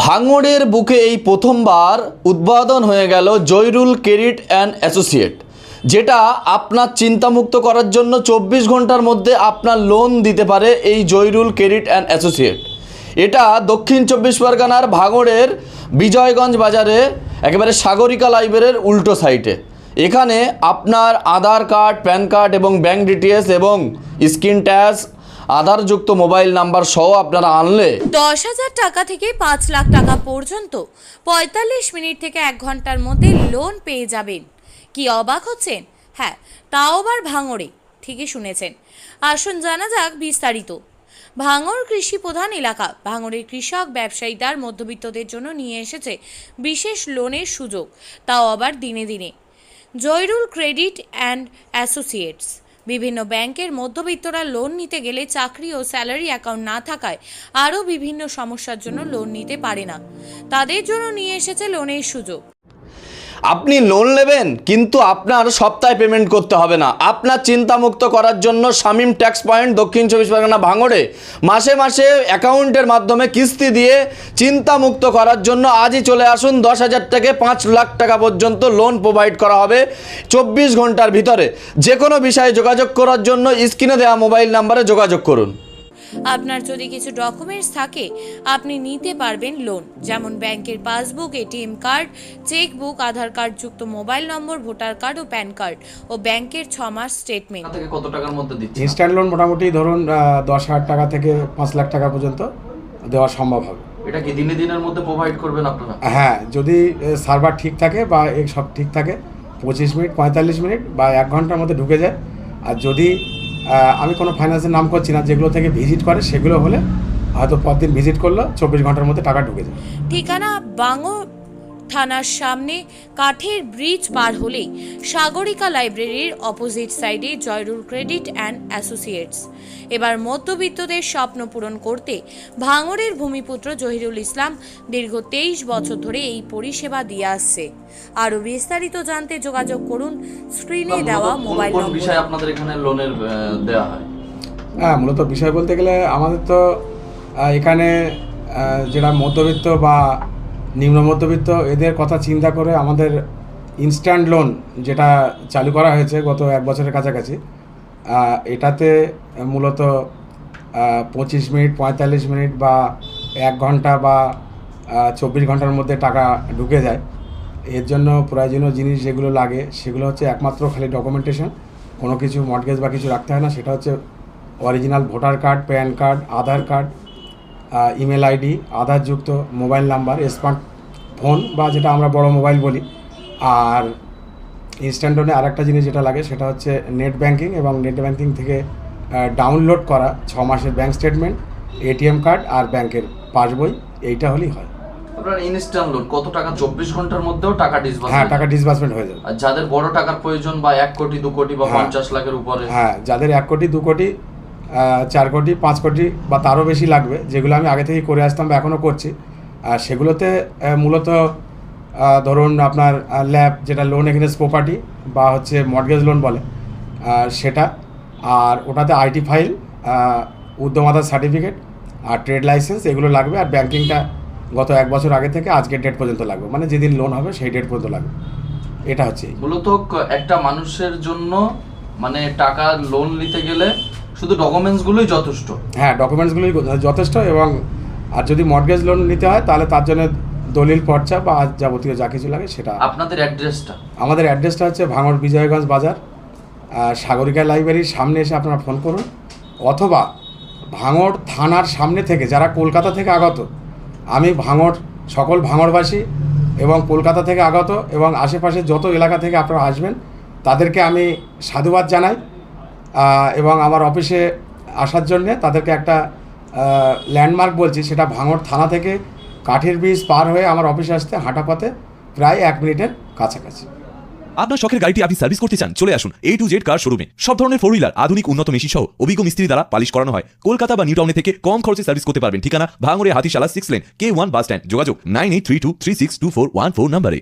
ভাঙড়ের বুকে এই প্রথমবার উদ্বোধন হয়ে গেল জয়রুল ক্রেডিট অ্যান্ড অ্যাসোসিয়েট, যেটা আপনার চিন্তামুক্ত করার জন্য চব্বিশ ঘণ্টার মধ্যে আপনার লোন দিতে পারে এই জয়রুল ক্রেডিট অ্যান্ড অ্যাসোসিয়েট। এটা দক্ষিণ চব্বিশ পরগনার ভাঙড়ের বিজয়গঞ্জ বাজারে একেবারে সাগরিকা লাইব্রেরির উল্টো সাইটে এখানে আপনার আধার কার্ড, প্যান কার্ড এবং ব্যাংক ডিটেলস এবং স্ক্রিন ট্যাচ আধারযুক্ত মোবাইল নাম্বার সহ আপনারা আনলে দশ হাজার টাকা থেকে পাঁচ লাখ টাকা পর্যন্ত। পঁয়তাল্লিশ মিনিট থেকে এক ঘণ্টার মধ্যে লোন পেয়ে যাবেন। কি অবাক হচ্ছেন? হ্যাঁ তাও আবার ভাঙড়ে, ঠিকই শুনেছেন। আসুন জানা যাক বিস্তারিত। ভাঙড় কৃষি প্রধান এলাকা, ভাঙড়ের কৃষক ব্যবসায়ী তার মধ্যবিত্তদের জন্য নিয়ে এসেছে বিশেষ লোনের সুযোগ, তাও আবার দিনে দিনে। Joyrul credit and associates. বিভিন্ন ব্যাংকের মধ্যবিত্তরা লোন নিতে গেলে চাকরি ও স্যালারি অ্যাকাউন্ট না থাকায় আরও বিভিন্ন সমস্যার জন্য লোন নিতে পারে না। তাদের জন্য নিয়ে এসেছে লোনের সুযোগ। আপনি লোন নেবেন, কিন্তু আপনার সপ্তাহে পেমেন্ট করতে হবে না। আপনার চিন্তামুক্ত করার জন্য শামিম ট্যাক্স পয়েন্ট দক্ষিণ চব্বিশ পরগনা ভাঙড়ে মাসে মাসে অ্যাকাউন্টের মাধ্যমে কিস্তি দিয়ে চিন্তামুক্ত করার জন্য আজই চলে আসুন দশ হাজার থেকে পাঁচ লাখ টাকা পর্যন্ত লোন প্রোভাইড করা হবে চব্বিশ ঘণ্টার ভিতরে। যে কোনো বিষয়ে যোগাযোগ করার জন্য স্ক্রিনে দেওয়া মোবাইল নাম্বারে যোগাযোগ করুন। আপনার যদি কিছু ডকুমেন্টস থাকে আপনি নিতে পারবেন লোন যেমন ব্যাংকের passbook ATM card chequebook Aadhaar card যুক্ত মোবাইল নম্বর ভোটার কার্ড ও প্যান কার্ড ও ব্যাংকের ছ মাস স্টেটমেন্ট থেকে কত টাকার মধ্যে দিচ্ছি? ইনস্ট্যান্ট লোন মোটামুটি ধরুন দশ হাজার টাকা থেকে পাঁচ লাখ টাকা পর্যন্ত দেওয়া সম্ভব হবে। এটা কি দিনে দিনের মধ্যে প্রোভাইড করবেন আপনারা? হ্যাঁ যদি সার্ভার ঠিক থাকে বা এ সব ঠিক থাকে পঁচিশ মিনিট পঁয়তাল্লিশ মিনিট বা এক ঘণ্টার মধ্যে ঢুকে যায়। আর যদি আমি কোনো ফাইন্যান্সের নাম করছি না, যেগুলো থেকে ভিজিট করে সেগুলো হলে হয়তো পরদিন ভিজিট করল, চব্বিশ ঘণ্টার মধ্যে টাকা ঢুকে যায়। ঠিকানা বাঙো থানার সামনে কাঠের ব্রিজ পার হলেই সাগরিকা লাইব্রেরির অপোজিট সাইডে জয়রুল ক্রেডিট অ্যান্ড অ্যাসোসিয়েটস এবার মধ্যবিত্তদের স্বপ্ন পূরণ করতে ভাঙড়ের ভূমিপুত্র জহিরুল ইসলাম দীর্ঘ তেইশ বছর ধরে এই পরিষেবা দিয়ে আসছে। আরও বিস্তারিত জানতে যোগাযোগ করুন স্ক্রিনে দেওয়া মোবাইল নম্বর। বিষয়ে আপনাদের এখানে লোনের দেওয়া হয়? হ্যাঁ মূলত বিষয় বলতে গেলে আমাদের তো এখানে যেটা মধ্যবিত্ত বা নিম্ন মধ্যবিত্ত এদের কথা চিন্তা করে আমাদের ইনস্ট্যান্ট লোন যেটা চালু করা হয়েছে গত এক বছরের কাছাকাছি এটাতে মূলত পঁচিশ মিনিট, পঁয়তাল্লিশ মিনিট বা এক ঘণ্টা বা চব্বিশ ঘণ্টার মধ্যে টাকা ঢুকে যায়। এর জন্য প্রয়োজনীয় জিনিস যেগুলো লাগে সেগুলো হচ্ছে একমাত্র খালি ডকুমেন্টেশন কোনো কিছু মর্টগেজ বা কিছু রাখতে হয় না, সেটা হচ্ছে original voter card PAN card Aadhaar card email ID আধারযুক্ত mobile number smart phone বা যেটা আমরা বড় মোবাইল বলি। আর ইনস্ট্যান্ট লোনে আরেকটা জিনিস যেটা লাগে সেটা হচ্ছে নেট ব্যাংকিং এবং নেট ব্যাংকিং থেকে ডাউনলোড করা ছ মাসের ব্যাঙ্ক স্টেটমেন্ট এটিএম কার্ড আর ব্যাংকের পাসবই এইটা হলেই হয়। আপনার ইনস্ট্যান্ট লোন কত টাকা? চব্বিশ ঘণ্টার মধ্যেও টাকা ডিসবার্স হ্যাঁ টাকা ডিসবার্সমেন্ট হয়ে যাবে। আর যাদের বড় টাকার প্রয়োজন বা এক কোটি দু কোটি বা হ্যাঁ। পঞ্চাশ লাখের উপরে? হ্যাঁ যাদের এক কোটি দু কোটি চার কোটি, পাঁচ কোটি বা তারও বেশি লাগবে, যেগুলো আমি আগে থেকে করে আসতাম বা এখনও করছি। আর সেগুলোতে মূলত ধরুন আপনার ল্যাব, যেটা লোন এগেন্স প্রপার্টি বা হচ্ছে মর্গেজ লোন বলে সেটা, আর ওটাতে আইটি ফাইল উদ্যমাতার সার্টিফিকেট আর ট্রেড লাইসেন্স এগুলো লাগবে, আর ব্যাংকিংটা গত এক বছর আগে থেকে আজকের ডেট পর্যন্ত লাগবে মানে যেদিন লোন হবে সেই ডেট পর্যন্ত লাগবে। এটা হচ্ছে। মূলত একটা মানুষের জন্য মানে টাকা লোন নিতে গেলে শুধু ডকুমেন্টস গুলোই যথেষ্ট। হ্যাঁ ডকুমেন্টসগুলোই যথেষ্ট এবং আর যদি মর্গেজ লোন নিতে হয় তাহলে তার জন্য দলিল পর্চা বা যাবতীয় যা কিছু লাগে সেটা। আপনাদের অ্যাড্রেসটা আমাদের অ্যাড্রেসটা হচ্ছে ভাঙড় বিজয়গঞ্জ বাজার সাগরিকা লাইব্রেরির সামনে এসে আপনারা ফোন করুন অথবা ভাঙড় থানার সামনে থেকে যারা কলকাতা থেকে আগত আমি ভাঙড় সকল ভাঙড়বাসী এবং কলকাতা থেকে আগত এবং আশেপাশে যত এলাকা থেকে আপনারা আসবেন তাদেরকে আমি সাধুবাদ জানাই। এবং আমার অফিসে আসার জন্যে তাদেরকে একটা ল্যান্ডমার্ক বলছি, সেটা ভাঙড় থানা থেকে কাঠের ব্রিজ পার হয়ে আমার অফিসে আসতে হাঁটা পথে প্রায় এক মিনিটের কাছাকাছি। আপনার শখের গাড়িটি আপনি সার্ভিস করতে চান, চলে আসুন। এ টু জেড কার শোরুমে সব ধরনের ফোর হুইলার আধুনিক, উন্নত মেশিন সহ অভিজ্ঞ মিস্ত্রি দ্বারা পালিশ করানো হয়। কলকাতা বা নিউ টাউনে থেকে কম খরচে সার্ভিস করতে পারবেন। ঠিকানা, ভাঙড়ে হাতিশালা সিক্স লেন কে ওয়ান বাস স্ট্যান্ড যোগাযোগ nine eight three two three six two four one four নাম্বারে।